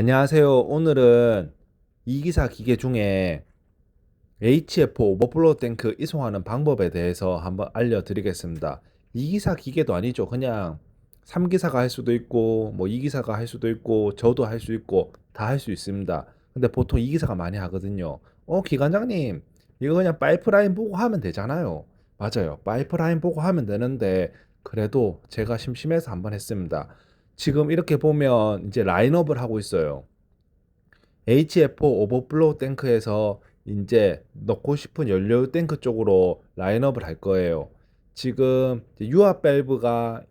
안녕하세요. 오늘은 이기사 기계 중에 HF 오버플로우 탱크 이송하는 방법에 대해서 한번 알려드리겠습니다. 이기사 기계도 아니죠. 그냥 3기사가 할 수도 있고, 뭐 2기사가 할 수도 있고, 저도 할 수 있고, 다 할 수 있습니다. 근데 보통 2기사가 많이 하거든요. 어, 기관장님, 이거 그냥 파이프라인 보고 하면 되잖아요. 맞아요. 파이프라인 보고 하면 되는데, 그래도 제가 심심해서 한번 했습니다. 지금 이렇게 보면 이제 라인업을 하고 있어요. HF 오버플로우 탱크에서 이제 넣고 싶은 연료 탱크 쪽으로 라인업을 할 거예요. 지금 유압 밸브가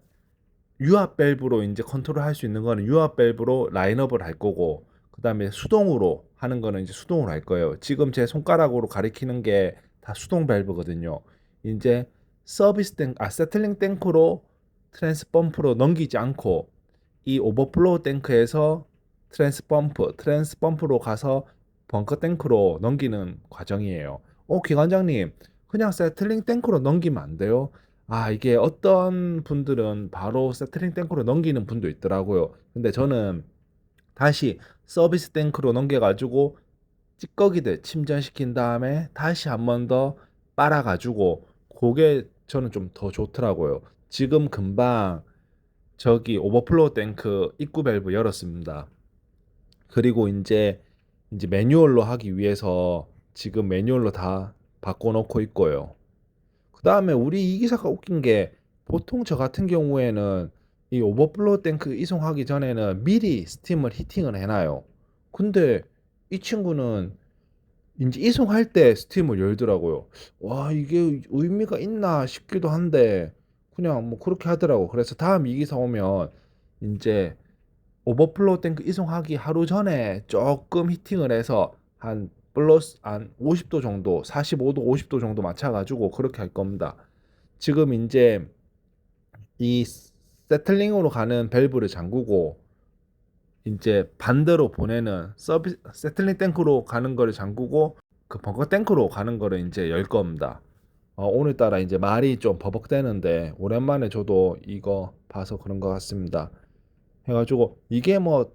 유압 밸브로 이제 컨트롤 할 수 있는 거는 유압 밸브로 라인업을 할 거고 그다음에 수동으로 하는 거는 이제 수동으로 할 거예요. 지금 제 손가락으로 가리키는 게 다 수동 밸브거든요. 이제 서비스 탱, 아 세틀링 탱크로 트랜스 펌프로 넘기지 않고 이 오버플로우 탱크에서 트랜스 펌프, 트랜스 펌프로 가서 벙커 탱크로 넘기는 과정이에요. 어, 기관장님, 그냥 세틀링 탱크로 넘기면 안 돼요? 아, 이게 어떤 분들은 바로 세틀링 탱크로 넘기는 분도 있더라고요. 근데 저는 다시 서비스 탱크로 넘겨가지고 찌꺼기들 침전시킨 다음에 다시 한 번 더 빨아가지고 그게 저는 좀 더 좋더라고요. 지금 금방 저기 오버플로우 탱크 입구 밸브 열었습니다. 그리고 이제 이제 매뉴얼로 하기 위해서 지금 매뉴얼로 다 바꿔놓고 있고요. 그 다음에 우리 이 기사가 웃긴 게 보통 저 같은 경우에는 이 오버플로우 탱크 이송하기 전에는 미리 스팀을 히팅을 해놔요. 근데 이 친구는 이제 이송할 때 스팀을 열더라고요. 와, 이게 의미가 있나 싶기도 한데 그냥 뭐 그렇게 하더라고. 그래서 다음 이 기사 오면 이제 오버플로우 탱크 이송하기 하루 전에 조금 히팅을 해서 한 플러스 한 50도 정도, 45도, 50도 정도 맞춰가지고 그렇게 할 겁니다. 지금 이제 이 세틀링으로 가는 밸브를 잠그고 이제 반대로 보내는 서비 세틀링 탱크로 가는 거를 잠그고 그 벙커 탱크로 가는 거를 이제 열 겁니다. 어, 오늘따라 이제 말이 좀 버벅대는데 오랜만에 저도 이거 봐서 그런 것 같습니다. 해가지고 이게 뭐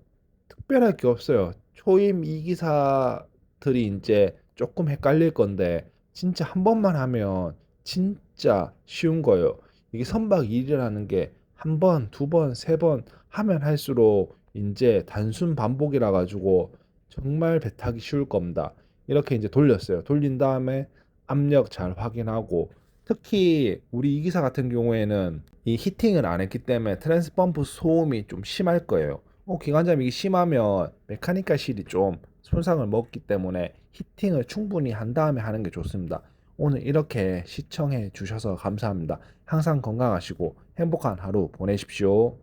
특별할 게 없어요. 초임 이 기사들이 이제 조금 헷갈릴 건데 진짜 한 번만 하면 진짜 쉬운 거예요. 이게 선박 일이라는 게 한 번, 두 번, 세 번 하면 할수록 이제 단순 반복이라 가지고 정말 배 타기 쉬울 겁니다. 이렇게 이제 돌렸어요. 돌린 다음에 압력 잘 확인하고 특히 우리 이 기사 같은 경우에는 이 히팅을 안 했기 때문에 트랜스 펌프 소음이 좀 심할 거예요. 어, 기관장이 심하면 메카니컬 실이 좀 손상을 먹기 때문에 히팅을 충분히 한 다음에 하는 게 좋습니다. 오늘 이렇게 시청해 주셔서 감사합니다. 항상 건강하시고 행복한 하루 보내십시오.